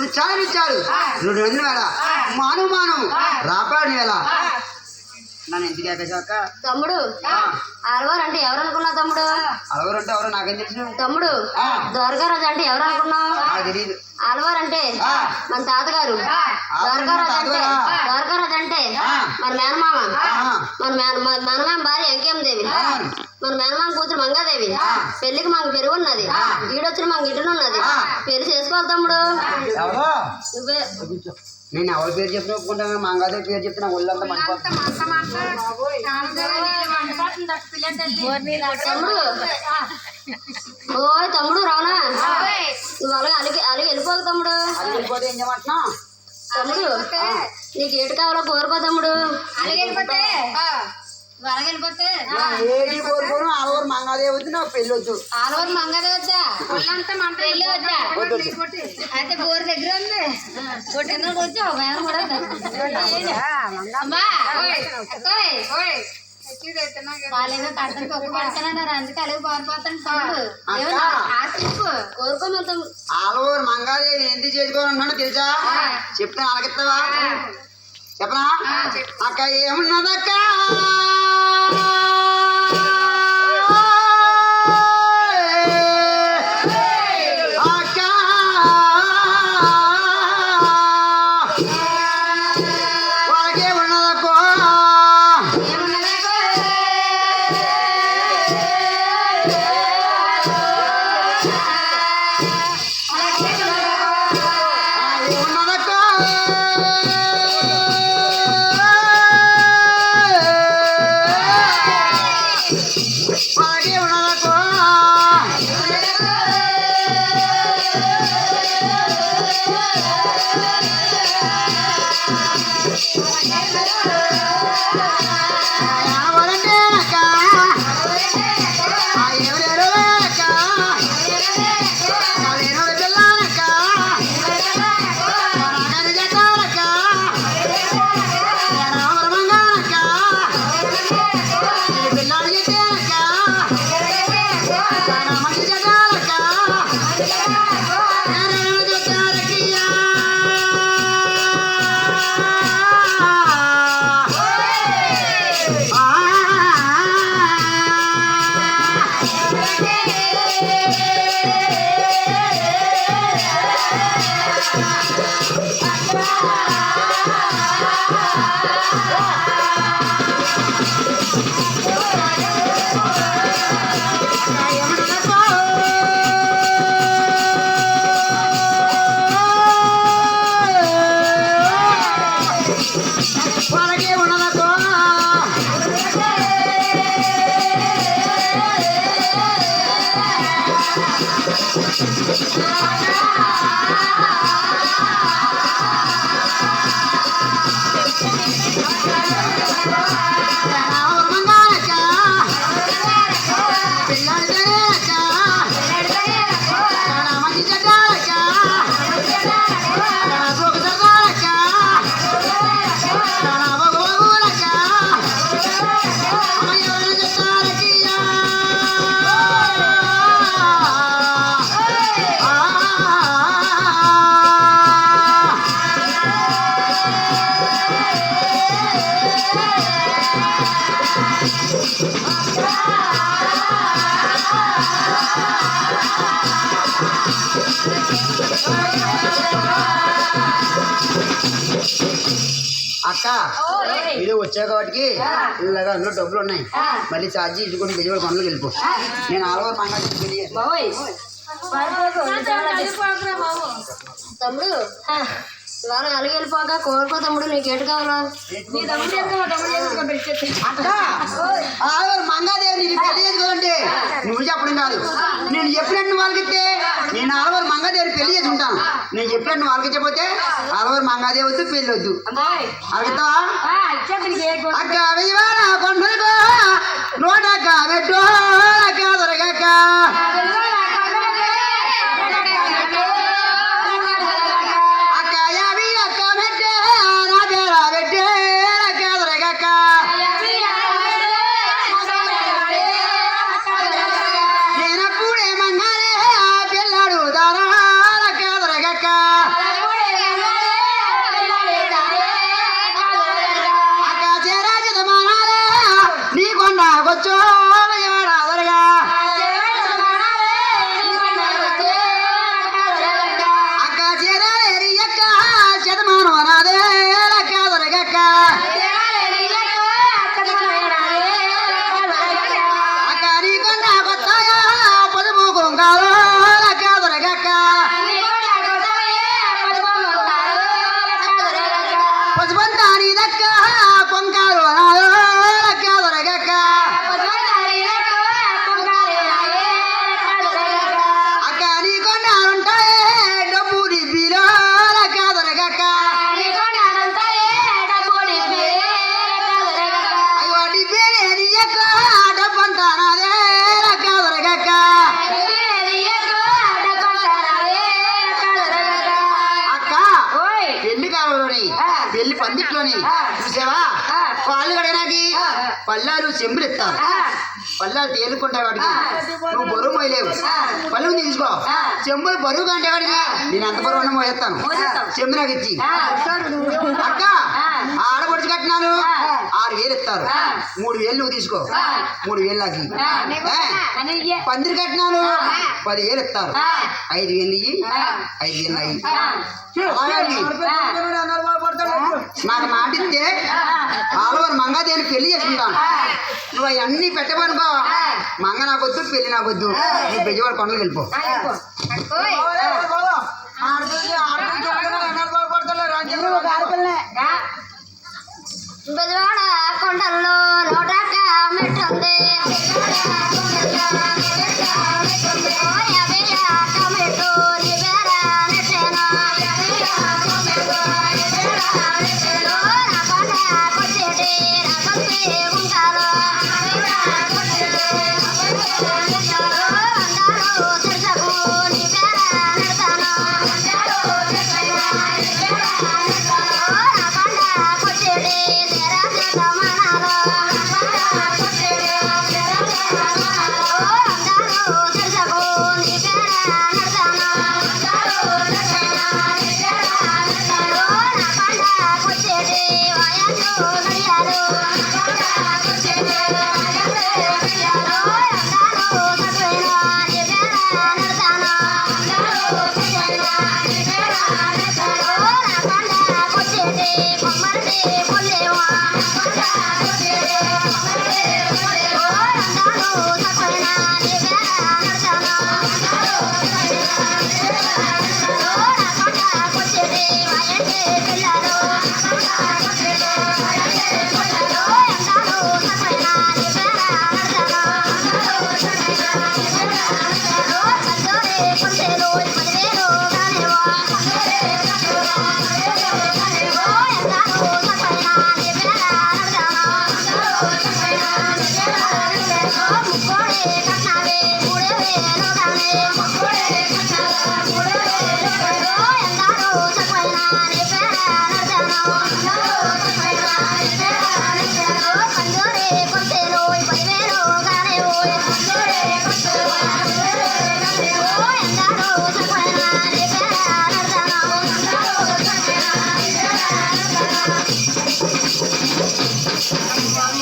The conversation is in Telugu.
రుచాలు రెండు రెండు వేళ మాను మాను రాపాడు వేళ నన్ను ఎందుకు ఎక్కచాక తమ్ముడు ఆల్వార్ అంటే ఎవరు అనుకున్నావు తమ్ముడు? అలవరంటే ఎవరో నాకేం తెలుసు తమ్ముడు ఆ. ద్వారకారాజు అంటే ఎవరు అనుకున్నావు నాకు తెలియదు ఆల్వార్ అంటే. మన తాతగారు. ద్వారకారాజు అంటే? ద్వారకారాజు అంటే. మన మేనమామ. మన మేన మన మేనమామ భార్య దేవి. అవును. మన మేనమామ కూతురు మంగాదేవి. పెళ్ళికి మాకు పెరుగు ఉన్నది. ఈడొచ్చిన మాకు గిడ్డను ఉన్నది. పెళ్ళి చేసుకోవాలి తమ్ముడు. నువ్వే. నేను ఎవరి పేరు చెప్పిన ఒప్పుకుంటాను మంగాదేవి పేరు చెప్తున్నా ఒళ్ళంతా మండిపోతుంది. తమ్ముడు. ఓయ్ తమ్ముడు రావనా నువ్వు అలాగే అలిగి అలిగి వెళ్ళిపోకు తమ్ముడు. వెళ్ళిపోతే ఏం తమ్ముడు నీకు ఏటి కావాలో కోరుకో తమ్ముడు. అలాగెళ్ళిపోతే అలాగెళ్ళిపోతే కోరుకోను ఆలవరు మంగాదేవి వద్దు. నాకు పెళ్ళి వద్దు? ఆలవరం అయితే దగ్గర ఉంది. కొట్టిన వచ్చి కూడా వాళ్ళేదో అందుకే అలాగే పారిపోతాను ఆలవరు మంగాదేవి ఎందుకు తెలుసా? చెప్తే అలగిస్తావా చెప్పనా? అక్క ఏమున్నదక్క? వాళ్ళకే ఇది వచ్చాక వాటికి ఇలాగా అందులో డబ్బులు ఉన్నాయి. మళ్ళీ ఛార్జీ ఇచ్చుకొని బిజీవాడ పనులకు వెళ్ళిపో. నేను ఆలవారు తమ్ముడు ఇవాళ అలిగి వెళ్ళిపోక కోరుకో తమ్ముడు నీకు ఏటి కావాలా? నీ తమ్ముడు ఎందుకు మా తమ్ముడు ఎందుకు పిలిచేది? అక్క ఆలవారు మంగాదేవి నీకు పెళ్ళి చేసుకోవాలంటే నువ్వు చెప్పడం కాదు. నేను చెప్పినట్టు వాళ్ళకి ఇస్తే నేను ఆలవారు మంగాదేవి పెళ్ళి చేసుకుంటాను. నేను చెప్పినట్టు వాళ్ళకి ఇచ్చకపోతే ఆలవారు మంగాదేవి వద్దు. అమ్మాయి. అడుగుతావా? అక్క వెయ్యవాన కొండలకో నోటక్క పెట్టో కాళ్ళు కడగడానికి పల్లాలు చెంబులు ఎత్తారు పల్లాలు తేలుకుంటాయి వాడికి. నువ్వు బరువు మోయలేవు. పళ్ళు తీసుకో. చెంబులు బరువు కంటే వాడికి. నేను ఎంత బరువు ఉన్నా మోయేస్తాను చెంబు నాకు ఇచ్చి అక్క ఆడపడుచు కట్టినాను. ఆరు వేలు ఇస్తారు. మూడు వేలు నువ్వు తీసుకో. మూడు వేలు నాకు? పందిరి కట్టినాను. పది వేలు ఇస్తారు. ఐదు వేలు ఇయ్యి. ఐదు వేలు అయ్యి నాకు మాట ఇస్తే ఆలవారు మంగాదేవిని పెళ్ళి చేసుకుంటాను నువ్వు అవన్నీ పెట్టమనుకో మంగ నాకొద్దు పెళ్ళి నాకొద్దు నువ్వు బెజవాడ కొండలు వెళ్ళిపో. బెజవాడ కొండల్లో లోటాక మెట్టుంది టమాటో la la.